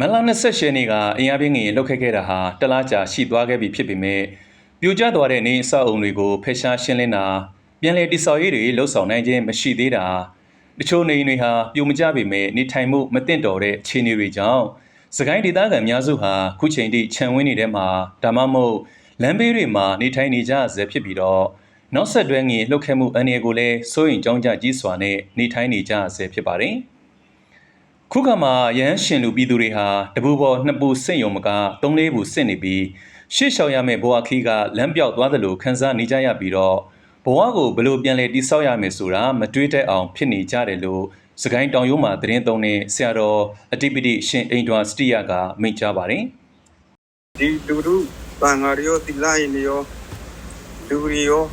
မန်လာ28ရက်နေ့ကအင်အားပြင်းငရင်လောက်ခဲ့ခဲ့တာဟာတလားကြာရှိသွားခဲ့ပြီဖြစ်ပေမဲ့ပြိုကျသွားတဲ့နေအဆောက်အုံတွေကိုဖယ်ရှားရှင်းလင်းတာပြန်လည်တိစောက်ရေးတွေလှုပ်ဆောင်နိုင်ခြင်းမရှိသေးတာတချို့နေအိမ်တွေဟာပြိုမကျပေမဲ့နေထိုင်မှုမသင့်တော်တဲ့အခြေအနေတွေကြောင့်စကိုင်းဒေသခံအများစုဟာခုချိန်ထိခြံဝင်းနေတဲ့မှာဒါမှမဟုတ်လမ်းဘေးတွေမှာနေထိုင်နေကြဆဲဖြစ်ပြီးတော့နောက်ဆက်တွဲငင်လှုပ်ခဲမှုအန္တရာယ်ကိုလည်းစိုးရိမ်ကြောင်းကြကြီးစွာနဲ့နေထိုင်နေကြဆဲဖြစ်ပါတယ်။ ခုခါမှာရဟန်းရှင်လူပြည်သူတွေဟာတပူပေါ်နှစ်ပူစင့်ယုံမကသုံးလေးပူစင့်နေပြီးရှေ့လျှောက်ရမယ့်ဘဝခီးကလမ်းပြောက်သွားသလိုခံစားနေကြရပြီးတော့ဘဝကိုဘယ်လိုပြန်လဲတိဆောက်ရမယ်ဆိုတာမတွေးတတ်အောင်ဖြစ်နေကြတယ်လို့စကိုင်းတောင်ရိုးမှာသတင်းသုံးတဲ့ဆရာတော်အတိပတိရှင်အိန္ဒွာစတိယကမိန့်ကြားပါတယ်ဒီလူတို့ဗန်ဃာရောတိလာရင်ရောလူတွေရော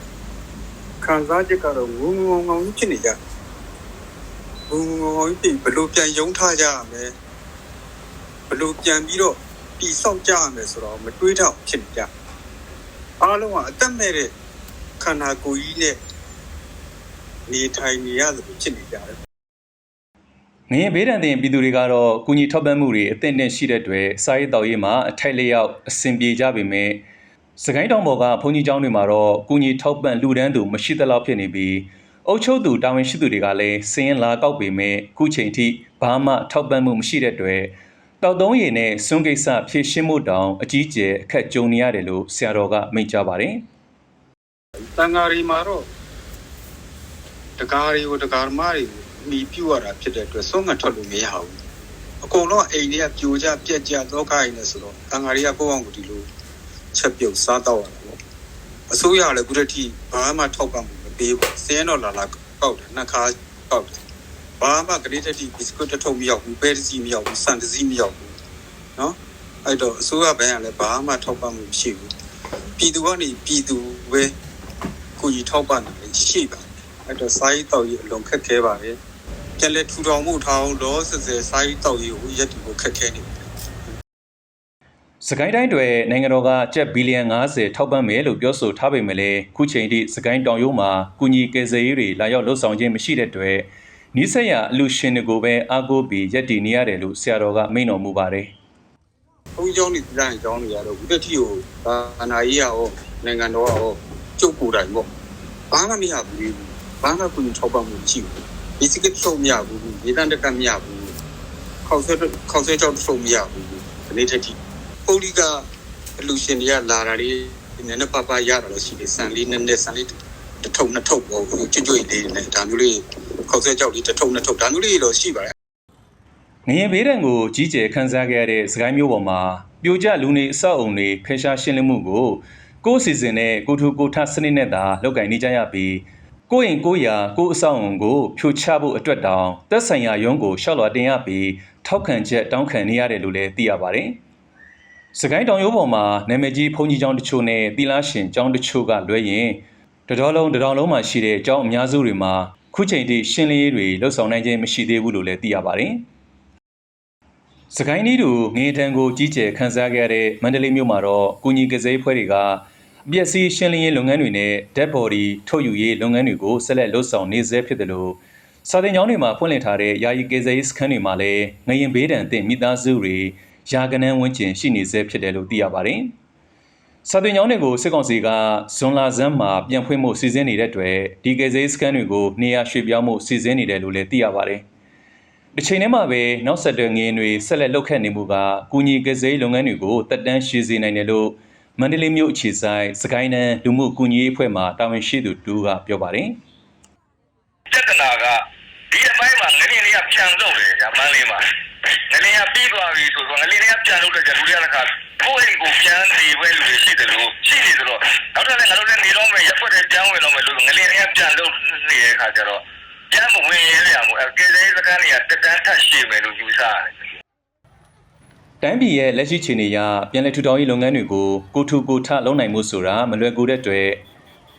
ခံစားချက်ကတော့ငုံငုံငုံဖြစ်နေကြငုံ ငုံငုံဖြစ်ဘလို့ပြန်ယုံထားကြရမယ်ဘလို့ပြန်ပြီးတော့တိဆောက်ကြရမယ်ဆိုတော့မတွေးတော့ဖြစ်နေကြအားလုံးကအသက်မဲ့တဲ့ခန္ဓာကိုယ်ကြီးနဲ့နေထိုင်နေရတယ်ဖြစ်နေကြတယ်။ငရင်ဘေးဒဏ်တင်ပြည်သူတွေကတော့ကုညီထောက်ပံ့မှုတွေအသင့်နဲ့ရှိတဲ့အတွက်စာရေးတော်ရေးမှာအထိုက်လျောက်အဆင်ပြေကြပေမဲ့စကိုင်းတောင်ပေါ်ကဘုန်းကြီးကျောင်းတွေမှာတော့ကုညီထောက်ပံ့လူဒန်းသူမရှိသလောက်ဖြစ်နေပြီး အုပ်ချုပ်သူတာဝန်ရှိသူတွေကလည်းစည်ရင်လာကောက်ပေမဲ့ခုချိန်ထိဘာမှထောက်ပံ့မှုမရှိတဲ့အတွက်တောက်သုံးရည်နဲ့စွန့်ကိစ္စဖြည့်ရှင်းမှုတောင်အကြီးအကျယ်အခက်ကြုံနေရတယ်လို့ဆရာတော်ကမိန့်ကြားပါတယ်။တန်ဃာရီမှာတော့တကားတွေကိုတကားမတွေကိုမိပြုတ်ရတာဖြစ်တဲ့အတွက်ဆုံးငတ်ထွက်လို့မရဘူးအကုန်လုံးအိမ်တွေကပြိုကျပြက်ကျဒုက္ခရင်းနေဆိုတော့တန်ဃာရီကကိုယ့်အောင်ကိုဒီလိုချက်ပြုတ်စားတော့ရတာပေါ့အစိုးရလည်းခုတည်းထိဘာမှထောက်ပံ့မှု မပေးဘူးစင်းတော့လာလာကောက်တယ်နှခါကောက်တယ်ဘာမှကလေးတက်တီဘစ်ကွတ်တစ်ထုပ်မရောက်ဘူးပဲတစီမရောက်ဘူးစံတစီမရောက်ဘူးနော်အဲ့တော့အစိုးရဘက်ကလည်းဘာမှထောက်ပံ့မှုမရှိဘူးပြည်သူကနေပြည်သူပဲကိုကြီးထောက်ပံ့တယ်ရှိပါတယ်အဲ့တော့စာရေးတောက်ရေးအလုံးခက်ခဲပါတယ်ကျန်လက်ထူထောင်မှုထောင်တော့ဆက်စဲစာရေးတောက်ရေးကိုရက်တီကိုခက်ခဲနေတယ် စကိုင်းတိုင်းတွေနိုင်ငံတော်ကကျပ်ဘီလီယံ90ထောက်ပံ့မယ်လို့ပြောဆိုထားပေမဲ့လည်းခုချိန်ထိစကိုင်းတောင်ရိုးမှာကုညီကယ်ဆယ်ရေးတွေလာရောက်လှုပ်ဆောင်ခြင်းမရှိတဲ့အတွက်နီးစပ်ရာအလူရှင်တွေကိုပဲအားကိုးပြီးရက်တည်နေရတယ်လို့ဆရာတော်ကမိန့်တော်မူပါတယ်။ဘုန်းကြီးကျောင်းတွေတိုင်းကျောင်းတွေကတော့ဦးတက်တီကိုဘာနာရေးရောနိုင်ငံတော်ရောကျုပ်ကိုယ်တိုင်ပေါ့ဘာမှမရဘူးဘာမှကိုကြီးထောက်ပံ့မှုမရှိဘူး။ basic ထုတ်မရဘူး။ဒေသတက်ကမရဘူး။ခေါက်ဆွဲခေါက်ဆွဲကြောက်ထုတ်မရဘူး။ဒီနေ့တက် တီပုလိကအလူရှင်တွေကလာတာလေးနည်းနည်းပါးပါးရတာလို့ရှိတယ်ဆန်လေးနည်းနည်းဆန်လေးတစ်ထုံနှစ်ထုပ်ပေါ့ကျွတ်ကျွတ်လေးနဲ့ဒါမျိုးလေးခေါက်ဆွဲကြောက်လေးတစ်ထုံနှစ်ထုပ်ဒါမျိုးလေးတော့ရှိပါတယ်ငရင်ဘေးဒဏ်ကိုကြီးကျယ်ခန်းစားခဲ့ရတဲ့စကိုင်းမျိုးပေါ်မှာပြိုကျလူနေအဆောက်အုံတွေဖယ်ရှားရှင်းလင်းမှုကိုကိုယ်စီစဉ်နဲ့ကိုထူကိုထစနစ်နဲ့သာလုပ်ကင်နေကြရပြီးကိုယ့်ရင်ကိုယ့်ရာကိုယ့်အဆောက်အုံကိုဖြိုချဖို့အတွက်တောင်သက်ဆိုင်ရာရုံးကိုရှောက်လွှာတင်ရပြီးထောက်ခံချက်တောင်းခံနေရတယ်လို့လည်းသိရပါတယ်။ စကိုင်းတောင်ရိုးပေါ်မှာနာမည်ကြီးဘုန်းကြီးကျောင်းတချို့နဲ့သီလရှင်ကျောင်းတချို့ကလွဲရင်တတော်လုံးတတော်လုံးမှာရှိတဲ့ကျောင်းအများစုတွေမှာခုချိန်ထိရှင်းလင်းရေးတွေလှုပ်ဆောင်နိုင်ခြင်းမရှိသေးဘူးလို့လည်းသိရပါတယ်။စကိုင်းနီးတူငင်းတန်းကိုကြီးကျယ်ခန်းစားခဲ့ရတဲ့မန္တလေးမြို့မှာတော့ကုညီကစားဖွဲ့တွေကအပျက်စီးရှင်းလင်းရေးလုပ်ငန်းတွေနဲ့ dead body ထုတ်ယူရေးလုပ်ငန်းတွေကိုဆက်လက်လှုပ်ဆောင်နေဆဲဖြစ်တယ်လို့စာတင်ကျောင်းတွေမှာဖွင့်လှစ်ထားတဲ့ယာယီကစားရေးစခန်းတွေမှာလည်းငရင်ဘေးဒဏ်အသင့်မိသားစုတွေ ယာကနန်းဝန်းကျင်ရှိနေဆဲဖြစ်တယ်လို့သိရပါတယ်။စာတင်ကျောင်းတွေကိုစစ်ကောင်စီကဇွန်လဆန်းမှာပြန်ဖွင့်မှုစီစဉ်နေတဲ့အတွက်ဒီကစားရေးစခန်းတွေကိုနေရာရွှေ့ပြောင်းမှုစီစဉ်နေတယ်လို့လည်းသိရပါတယ်။တစ်ချိန်တည်းမှာပဲနောက်ဆက်တွဲငင်းတွေဆက်လက်လုပ်ခတ်နေမှုကကုညီကစားရေးလုပ်ငန်းတွေကိုတက်တန်းရှည်စေနိုင်တယ်လို့မန္တလေးမြို့အခြေဆိုင်စကိုင်းနန်းလူမှုကုညီရေးအဖွဲ့မှတာဝန်ရှိသူတူကပြောပါတယ်ပြဿနာကဒီအပိုင်းမှာငလင်းလေးကပြန်လုပ်တယ်ညာမန်းလေးမှာ ငလင်းကပြီးသွားပြီဆိုတော့ငလင်းလေးကပြန်လုပ်တဲ့ကြလူတွေကခါကိုယ့်အိမ်ကိုပြန်နေပဲလူတွေရှိတယ်လို့ရှိနေဆိုတော့နောက်ထပ်လည်းငါတို့လည်းနေတော့မယ်ရက်ွက်တဲ့ပြန်ဝင်တော့မယ်လို့ငလင်းလေးကပြန်လုပ်နေတဲ့ခါကျတော့ပြန်မဝင်ရရမို့အဲကေသေးစကန်တွေကတက်တန်းထပ်ရှိမယ်လို့ယူဆရတယ်။တိုင်းပြည်ရဲ့လက်ရှိခြေနေအရပြန်လည်ထူထောင်ရေးလုပ်ငန်းတွေကိုကိုထူကိုထလုပ်နိုင်မှုဆိုတာမလွယ်ကူတဲ့အတွက်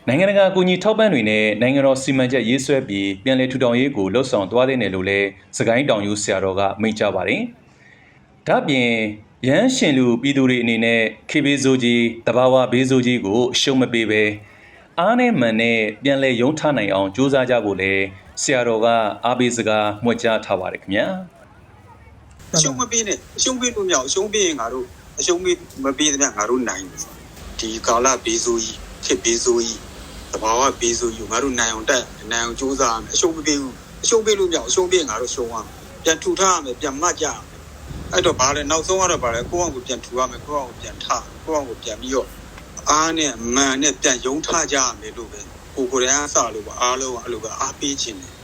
နိုင်ငံတကာကုညီထောက်ပံ့တွေနဲ့နိုင်ငံတော်စီမံချက်ရေးဆွဲပြီးပြန်လည်ထူထောင်ရေးကိုလှုပ်ဆောင်သွားတဲ့နယ်လို့လည်းစကိုင်းတောင်ယူဆရာတော်ကမိန့်ကြားပါတယ်။ဒါ့အပြင်ရန်ရှင်လူပြည်သူတွေအနေနဲ့ခေဘေးစိုးကြီးတဘာဝဘေးစိုးကြီးကိုအရှုံးမပေးပဲအားနဲ့မှန်နဲ့ပြန်လည်ရုံးထနိုင်အောင်ကြိုးစားကြဖို့လည်းဆရာတော်ကအားပေးစကားမှွှကြားထားပါတယ်ခင်ဗျာ။အရှုံးမပေးနဲ့အရှုံးပေးလို့မရအောင်အရှုံးပေးရင်ငါတို့အရှုံးပေးမပေးတဲ့ငါတို့နိုင်တယ်ဒီကာလဘေးဆိုးကြီးဖြစ်ဘေးဆိုးကြီး သဘာဝဘေးဆိုးကြီးငါတို့နိုင်အောင်တက်နိုင်အောင်ကြိုးစားရမယ်အရှုံးမပေးဘူးအရှုံးပေးလို့မရအောင်အရှုံးပေးရင်ငါတို့ရှုံးရမယ်ပြန်ထူထားရမယ်ပြန်မှတ်ကြရမယ်အဲ့တော့ဘာလဲနောက်ဆုံးကတော့ဘာလဲကိုယ့်အောင်ကိုပြန်ထူရမယ်ကိုယ့်အောင်ကိုပြန်ထကိုယ့်အောင်ကိုပြန်ပြီးတော့အားနဲ့အမှန်နဲ့ပြန်ယုံထားကြရမယ်လို့ပဲကိုကိုယ်တိုင်အစလို့ပါအားလုံးကအဲ့လိုပဲအားပေးခြင်းတယ်